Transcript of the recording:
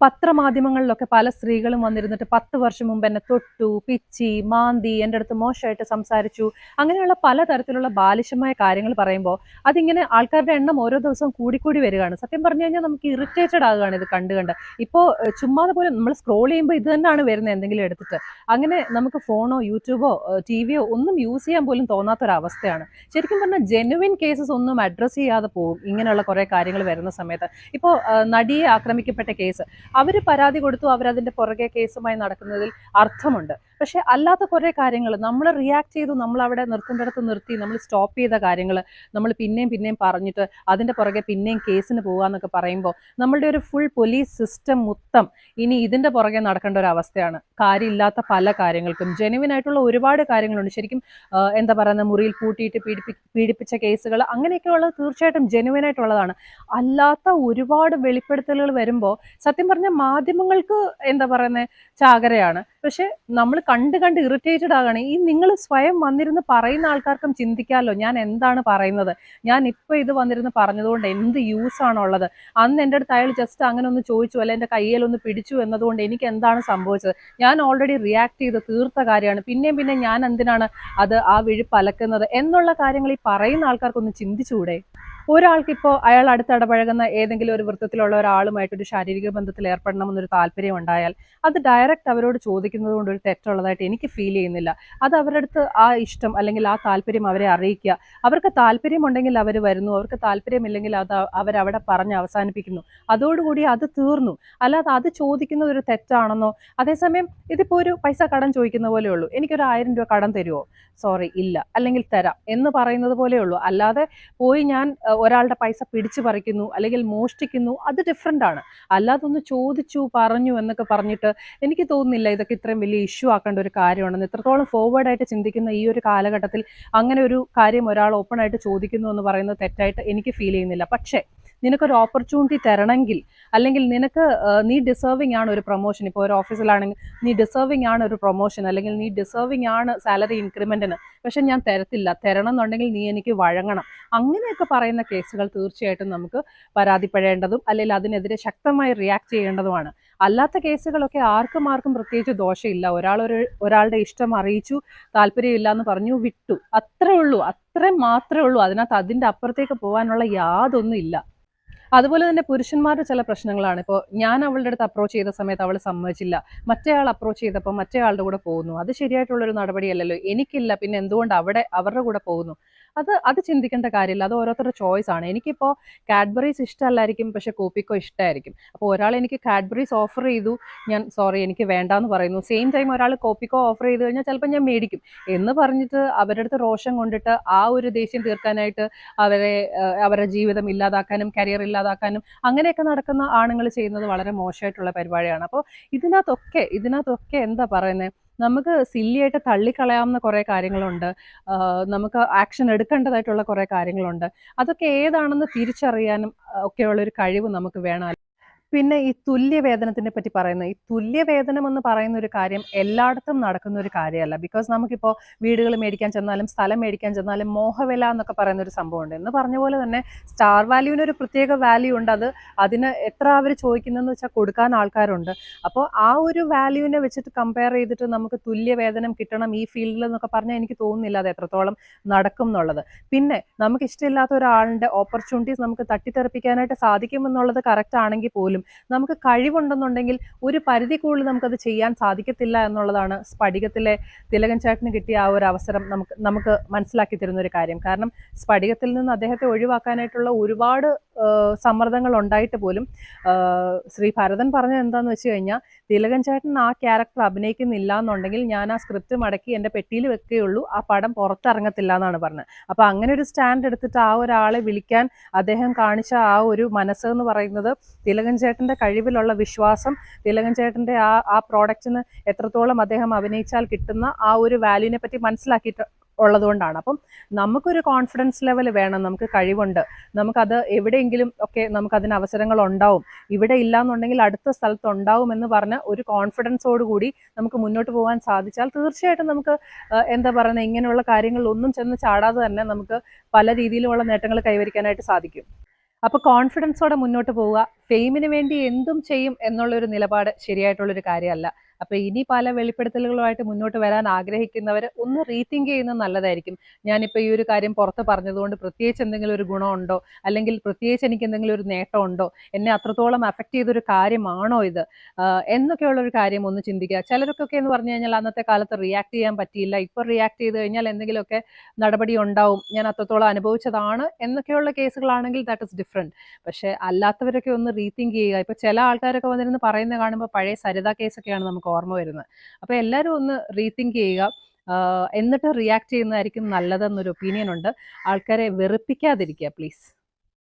പത്രമാധ്യമങ്ങളിലൊക്കെ പല സ്ത്രീകളും വന്നിരുന്നിട്ട് പത്ത് വർഷം മുമ്പ് എന്നെ തൊട്ടു പിച്ചി മാന്തി എന്റെ അടുത്ത് മോശമായിട്ട് സംസാരിച്ചു. അങ്ങനെയുള്ള പല തരത്തിലുള്ള ബാലിശമായ കാര്യങ്ങൾ പറയുമ്പോൾ അതിങ്ങനെ ആൾക്കാരുടെ എണ്ണം ഓരോ ദിവസവും കൂടിക്കൂടി വരികയാണ്. സത്യം പറഞ്ഞു കഴിഞ്ഞാൽ നമുക്ക് ഇറിറ്റേറ്റഡ് ആകുകയാണ് ഇത് കണ്ട് കണ്ട്. ഇപ്പോൾ ചുമ്മാതെ പോലെ നമ്മൾ സ്ക്രോൾ ചെയ്യുമ്പോൾ ഇത് തന്നെയാണ് വരുന്നത് എന്തെങ്കിലും എടുത്തിട്ട്. അങ്ങനെ നമുക്ക് ഫോണോ യൂട്യൂബോ ടി വിയോ ഒന്നും യൂസ് ചെയ്യാൻ പോലും തോന്നാത്തൊരവസ്ഥയാണ്. ശരിക്കും പറഞ്ഞാൽ ജെനുവിൻ കേസസ് ഒന്നും അഡ്രസ്സ് ചെയ്യാതെ പോകും ഇങ്ങനെയുള്ള കുറേ കാര്യങ്ങൾ വരുന്ന സമയത്ത്. ഇപ്പോൾ നടിയെ ആക്രമിക്കപ്പെട്ട കേസ് അവർ പരാതി കൊടുത്തു അവരതിന്റെ പുറകെ കേസുമായി നടക്കുന്നതിൽ അർത്ഥമുണ്ട്. പക്ഷേ അല്ലാത്ത കുറേ കാര്യങ്ങൾ നമ്മൾ റിയാക്ട് ചെയ്തു നമ്മൾ അവിടെ നിർത്തുന്നിടത്ത് നിർത്തി നമ്മൾ സ്റ്റോപ്പ് ചെയ്ത കാര്യങ്ങൾ നമ്മൾ പിന്നെയും പിന്നെയും പറഞ്ഞിട്ട് അതിന്റെ പുറകെ പിന്നെയും കേസിന് പോകാന്നൊക്കെ പറയുമ്പോൾ നമ്മളുടെ ഒരു ഫുൾ പോലീസ് സിസ്റ്റം മൊത്തം ഇനി ഇതിന്റെ പുറകെ നടക്കേണ്ട ഒരു അവസ്ഥയാണ്. കാര്യമില്ലാത്ത പല കാര്യങ്ങൾക്കും. ജെനുവിൻ ആയിട്ടുള്ള ഒരുപാട് കാര്യങ്ങളുണ്ട്. ശരിക്കും എന്താ പറയുന്ന മുറിയിൽ പൂട്ടിയിട്ട് പീഡിപ്പി പീഡിപ്പിച്ച കേസുകൾ അങ്ങനെയൊക്കെ ഉള്ളത് തീർച്ചയായിട്ടും ജെനുവിൻ ആയിട്ടുള്ളതാണ്. അല്ലാത്ത ഒരുപാട് വെളിപ്പെടുത്തലുകൾ വരുമ്പോൾ സത്യം പറഞ്ഞാൽ മാധ്യമങ്ങൾക്ക് എന്താ പറയുന്നത് ചാകരയാണ്. പക്ഷെ നമ്മൾ കണ്ട് കണ്ട് ഇറിറ്റേറ്റഡ് ആകാണ്. ഈ നിങ്ങൾ സ്വയം വന്നിരുന്ന് പറയുന്ന ആൾക്കാർക്കും ചിന്തിക്കാമല്ലോ ഞാൻ എന്താണ് പറയുന്നത്? ഞാൻ ഇപ്പോൾ ഇത് വന്നിരുന്ന് പറഞ്ഞതുകൊണ്ട് എന്ത് യൂസ് ആണുള്ളത്? അന്ന് എന്റെ അടുത്ത് അയാൾ ജസ്റ്റ് അങ്ങനെ ഒന്ന് ചോദിച്ചു അല്ലെ എന്റെ കയ്യിലൊന്ന് പിടിച്ചു എന്നതുകൊണ്ട് എനിക്ക് എന്താണ് സംഭവിച്ചത്? ഞാൻ ഓൾറെഡി റിയാക്ട് ചെയ്ത് തീർത്ത കാര്യമാണ്. പിന്നെയും പിന്നെ ഞാൻ എന്തിനാണ് അത് ആ വിഴി പലക്കുന്നത്? എന്നുള്ള കാര്യങ്ങൾ ഈ പറയുന്ന ആൾക്കാർക്കൊന്ന് ചിന്തിച്ചുകൂടെ? ഒരാൾക്കിപ്പോൾ അയാൾ അടുത്ത് ഇടപഴകുന്ന ഏതെങ്കിലും ഒരു വൃത്തത്തിലുള്ള ഒരാളുമായിട്ട് ഒരു ശാരീരിക ബന്ധത്തിൽ ഏർപ്പെടണമെന്നൊരു താല്പര്യം ഉണ്ടായാൽ അത് ഡയറക്റ്റ് അവരോട് ചോദിക്കുന്നത് കൊണ്ട് ഒരു തെറ്റുള്ളതായിട്ട് എനിക്ക് ഫീൽ ചെയ്യുന്നില്ല. അത് അവരുടെ അടുത്ത് ആ ഇഷ്ടം അല്ലെങ്കിൽ ആ താല്പര്യം അവരെ അറിയിക്കുക. അവർക്ക് താല്പര്യമുണ്ടെങ്കിൽ അവർ വരുന്നു. അവർക്ക് താല്പര്യമില്ലെങ്കിൽ അത് അവരവിടെ പറഞ്ഞ് അവസാനിപ്പിക്കുന്നു. അതോടുകൂടി അത് തീർന്നു. അല്ലാതെ അത് ചോദിക്കുന്നത് ഒരു തെറ്റാണെന്നോ അതേസമയം ഇതിപ്പോൾ ഒരു പൈസ കടം ചോദിക്കുന്ന പോലെ ഉള്ളൂ. എനിക്കൊരു ആയിരം രൂപ കടം തരുമോ സോറി ഇല്ല. അല്ലെങ്കിൽ തരാം എന്ന് പറയുന്നത് പോലെ ഉള്ളൂ. അല്ലാതെ പോയി ഞാൻ ഒരാളുടെ പൈസ പിടിച്ചു പറിക്കുന്നു അല്ലെങ്കിൽ മോഷ്ടിക്കുന്നു അത് ഡിഫറെന്റ് ആണ്. അല്ലാതെ ഒന്ന് ചോദിച്ചു പറഞ്ഞു എന്നൊക്കെ പറഞ്ഞിട്ട് എനിക്ക് തോന്നുന്നില്ല ഇതൊക്കെ ഇത്രയും വലിയ ഇഷ്യൂ ആക്കേണ്ട ഒരു കാര്യമാണെന്ന്. എത്രത്തോളം ഫോർവേഡായിട്ട് ചിന്തിക്കുന്ന ഈ ഒരു കാലഘട്ടത്തിൽ അങ്ങനെ ഒരു കാര്യം ഒരാൾ ഓപ്പണായിട്ട് ചോദിക്കുന്നു എന്ന് പറയുന്നത് തെറ്റായിട്ട് എനിക്ക് ഫീൽ ചെയ്യുന്നില്ല. പക്ഷേ നിനക്കൊരു ഓപ്പർച്യൂണിറ്റി തരണമെങ്കിൽ അല്ലെങ്കിൽ നിനക്ക് നീ ഡിസേർവിംഗ് ആണ് ഒരു പ്രൊമോഷൻ ഇപ്പോൾ ഒരു ഓഫീസിലാണെങ്കിൽ നീ ഡിസേർവിംഗ് ആണ് ഒരു പ്രൊമോഷൻ അല്ലെങ്കിൽ നീ ഡിസേർവിംഗ് ആണ് സാലറി ഇൻക്രിമെന്റിന് പക്ഷെ ഞാൻ തരത്തില്ല. തരണം എന്നുണ്ടെങ്കിൽ നീ എനിക്ക് വഴങ്ങണം. അങ്ങനെയൊക്കെ പറയുന്ന കേസുകൾ തീർച്ചയായിട്ടും നമുക്ക് പരാതിപ്പെടേണ്ടതും അല്ലെങ്കിൽ അതിനെതിരെ ശക്തമായി റിയാക്ട് ചെയ്യേണ്ടതുമാണ്. അല്ലാത്ത കേസുകളൊക്കെ ആർക്കും ആർക്കും പ്രത്യേകിച്ച് ദോഷമില്ല. ഒരാളൊരു ഒരാളുടെ ഇഷ്ടം അറിയിച്ചു താല്പര്യമില്ല എന്ന് പറഞ്ഞു വിട്ടു. അത്രേ ഉള്ളൂ. അത്രേ മാത്രമേ ഉള്ളൂ. അതിനകത്ത് അതിന്റെ അപ്പുറത്തേക്ക് പോകാനുള്ള യാതൊന്നും ഇല്ല അതുപോലെ തന്നെ പുരുഷന്മാരുടെ ചില പ്രശ്നങ്ങളാണ്. ഇപ്പോൾ ഞാൻ അവളുടെ അടുത്ത് അപ്രോച്ച് ചെയ്ത സമയത്ത് അവൾ സമ്മതിച്ചില്ല. മറ്റേ ആൾ അപ്രോച്ച് ചെയ്തപ്പോൾ മറ്റേയാളുടെ കൂടെ പോകുന്നു. അത് ശരിയായിട്ടുള്ളൊരു നടപടിയല്ലല്ലോ. എനിക്കില്ല. പിന്നെ എന്തുകൊണ്ട് അവിടെ അവരുടെ കൂടെ പോകുന്നു? അത് അത് ചിന്തിക്കേണ്ട കാര്യമില്ല. അത് ഓരോരുത്തരുടെ ചോയ്സ് ആണ്. എനിക്കിപ്പോൾ കാഡ്ബറീസ് ഇഷ്ടമല്ലായിരിക്കും പക്ഷെ കോപ്പിക്കോ ഇഷ്ടമായിരിക്കും അപ്പോൾ ഒരാൾ എനിക്ക് കാഡ്ബറീസ് ഓഫർ ചെയ്തു. ഞാൻ സോറി എനിക്ക് വേണ്ടാന്ന് പറയുന്നു. സെയിം ടൈം ഒരാൾ കോപ്പിക്കോ ഓഫർ ചെയ്ത് കഴിഞ്ഞാൽ ചിലപ്പോൾ ഞാൻ മേടിക്കും. എന്ന് പറഞ്ഞിട്ട് അവരുടെ അടുത്ത് രോഷം കൊണ്ടിട്ട് ആ ഒരു ദേഷ്യം തീർക്കാനായിട്ട് അവരെ അവരുടെ ജീവിതം ഇല്ലാതാക്കാനും കരിയർ ഇല്ലാതാക്കാനും അങ്ങനെയൊക്കെ നടക്കുന്ന ആണുങ്ങൾ ചെയ്യുന്നത് വളരെ മോശമായിട്ടുള്ള പരിപാടിയാണ്. അപ്പോൾ ഇതിനകത്തൊക്കെ ഇതിനകത്തൊക്കെ എന്താ പറയുന്നത് നമുക്ക് സില്ലിയായിട്ട് തള്ളിക്കളയാവുന്ന കുറേ കാര്യങ്ങളുണ്ട്. നമുക്ക് ആക്ഷൻ എടുക്കേണ്ടതായിട്ടുള്ള കുറേ കാര്യങ്ങളുണ്ട്. അതൊക്കെ ഏതാണെന്ന് തിരിച്ചറിയാനും ഒക്കെയുള്ളൊരു കഴിവ് നമുക്ക് വേണം പിന്നെ ഈ തുല്യവേതനത്തിനെ പറ്റി പറയുന്നത് ഈ തുല്യവേതനം എന്ന് പറയുന്ന ഒരു കാര്യം എല്ലായിടത്തും നടക്കുന്ന ഒരു കാര്യമല്ല. ബിക്കോസ് നമുക്കിപ്പോൾ വീടുകൾ മേടിക്കാൻ ചെന്നാലും സ്ഥലം മേടിക്കാൻ ചെന്നാലും മോഹവില എന്നൊക്കെ പറയുന്ന ഒരു സംഭവമുണ്ട്. എന്ന് പറഞ്ഞ പോലെ തന്നെ സ്റ്റാർ വാല്യൂവിന് ഒരു പ്രത്യേക വാല്യൂ ഉണ്ട്. അത് അതിന് എത്ര അവർ ചോദിക്കുന്നതെന്ന് വെച്ചാൽ കൊടുക്കാൻ ആൾക്കാരുണ്ട്. അപ്പോൾ ആ ഒരു വാല്യൂവിനെ വെച്ചിട്ട് കമ്പയർ ചെയ്തിട്ട് നമുക്ക് തുല്യവേതനം കിട്ടണം ഈ ഫീൽഡിൽ എന്നൊക്കെ പറഞ്ഞാൽ എനിക്ക് തോന്നുന്നില്ല അത് എത്രത്തോളം നടക്കും എന്നുള്ളത്. പിന്നെ നമുക്ക് ഇഷ്ടമില്ലാത്ത ഒരാളിന്റെ ഓപ്പർച്യൂണിറ്റീസ് നമുക്ക് തട്ടിത്തെറിപ്പിക്കാനായിട്ട് സാധിക്കുമെന്നുള്ളത് കറക്റ്റ് ആണെങ്കിൽ പോലും നമുക്ക് കഴിവുണ്ടെന്നുണ്ടെങ്കിൽ ഒരു പരിധി കൂടുതൽ നമുക്കത് ചെയ്യാൻ സാധിക്കത്തില്ല എന്നുള്ളതാണ് സ്ഫടികത്തിലെ തിലകൻ ചേട്ടന് കിട്ടിയ ആ ഒരു അവസരം നമുക്ക് നമുക്ക് മനസ്സിലാക്കി തരുന്ന ഒരു കാര്യം. കാരണം സ്ഫടികത്തിൽ നിന്ന് അദ്ദേഹത്തെ ഒഴിവാക്കാനായിട്ടുള്ള ഒരുപാട് സമ്മർദ്ദങ്ങൾ ഉണ്ടായിട്ട് പോലും ശ്രീ ഭരതൻ പറഞ്ഞത് എന്താന്ന് വെച്ച് കഴിഞ്ഞാൽ തിലകൻ ചേട്ടൻ ആ ക്യാരക്ടർ അഭിനയിക്കുന്നില്ല എന്നുണ്ടെങ്കിൽ ഞാൻ ആ സ്ക്രിപ്റ്റ് മടക്കി എന്റെ പെട്ടിയിൽ വെക്കുകയുള്ളൂ ആ പടം പുറത്തിറങ്ങത്തില്ല എന്നാണ് പറഞ്ഞത്. അപ്പോൾ അങ്ങനെ ഒരു സ്റ്റാൻഡ് എടുത്തിട്ട് ആ ഒരാളെ വിളിക്കാൻ അദ്ദേഹം കാണിച്ച ആ ഒരു മനസ്സ് എന്ന് പറയുന്നത് തിലകൻ ചേട്ടന്റെ കഴിവിലുള്ള വിശ്വാസം തിലകൻ ആ ആ പ്രോഡക്റ്റിന് എത്രത്തോളം അദ്ദേഹം അഭിനയിച്ചാൽ കിട്ടുന്ന ആ ഒരു വാല്യൂവിനെ പറ്റി മനസ്സിലാക്കിയിട്ട് ഉള്ളതുകൊണ്ടാണ്. അപ്പം നമുക്കൊരു കോൺഫിഡൻസ് ലെവൽ വേണം നമുക്ക് കഴിവുണ്ട്. നമുക്കത് എവിടെയെങ്കിലും ഒക്കെ നമുക്കതിന് അവസരങ്ങൾ ഉണ്ടാവും ഇവിടെ ഇല്ലാന്നുണ്ടെങ്കിൽ അടുത്ത സ്ഥലത്ത് ഉണ്ടാവും എന്ന് പറഞ്ഞ ഒരു കോൺഫിഡൻസോടുകൂടി നമുക്ക് മുന്നോട്ട് പോകാൻ സാധിച്ചാൽ തീർച്ചയായിട്ടും നമുക്ക് എന്താ പറയുന്നത് ഇങ്ങനെയുള്ള കാര്യങ്ങളിലൊന്നും ചെന്ന് ചാടാതെ തന്നെ നമുക്ക് പല രീതിയിലുമുള്ള നേട്ടങ്ങൾ കൈവരിക്കാനായിട്ട് സാധിക്കും. അപ്പോൾ കോൺഫിഡൻസോടെ മുന്നോട്ട് പോവുക. ഫെയിമിന് വേണ്ടി എന്തും ചെയ്യും എന്നുള്ളൊരു നിലപാട് ശരിയായിട്ടുള്ളൊരു കാര്യമല്ല. അപ്പോൾ ഇനി പല വെളിപ്പെടുത്തലുകളുമായിട്ട് മുന്നോട്ട് വരാൻ ആഗ്രഹിക്കുന്നവർ ഒന്ന് റീതിങ്ക് ചെയ്യുന്നത് നല്ലതായിരിക്കും. ഞാനിപ്പോൾ ഈ ഒരു കാര്യം പുറത്ത് പറഞ്ഞതുകൊണ്ട് പ്രത്യേകിച്ച് എന്തെങ്കിലും ഒരു ഗുണമുണ്ടോ അല്ലെങ്കിൽ പ്രത്യേകിച്ച് എനിക്ക് എന്തെങ്കിലും ഒരു നേട്ടമുണ്ടോ എന്നെ അത്രത്തോളം അഫക്റ്റ് ചെയ്തൊരു കാര്യമാണോ ഇത്? എന്നൊക്കെയുള്ള ഒരു കാര്യം ഒന്ന് ചിന്തിക്കുക. ചിലർക്കൊക്കെ എന്ന് പറഞ്ഞു കഴിഞ്ഞാൽ അന്നത്തെ കാലത്ത് റിയാക്ട് ചെയ്യാൻ പറ്റിയില്ല. ഇപ്പോൾ റിയാക്ട് ചെയ്ത് കഴിഞ്ഞാൽ എന്തെങ്കിലുമൊക്കെ നടപടി ഉണ്ടാവും. ഞാൻ അത്രത്തോളം അനുഭവിച്ചതാണ് എന്നൊക്കെയുള്ള കേസുകളാണെങ്കിൽ ദാറ്റ് ഇസ് ഡിഫറെന്റ് പക്ഷേ അല്ലാത്തവരൊക്കെ ഒന്ന് റീതിങ്ക് ചെയ്യുക. ഇപ്പോൾ ചില ആൾക്കാരൊക്കെ വന്നിരുന്ന് പറയുന്നത് കാണുമ്പോൾ പഴയ സരിത കേസൊക്കെയാണ് നമുക്ക് ഓർമ്മ വരുന്നത്. അപ്പോൾ എല്ലാവരും ഒന്ന് റീതിങ്ക് ചെയ്യുക. എന്നിട്ട് റിയാക്ട് ചെയ്യുന്നതായിരിക്കും നല്ലതെന്നൊരു ഒപ്പീനിയൻ ഉണ്ട്. ആൾക്കാരെ വെറുപ്പിക്കാതിരിക്കുക പ്ലീസ്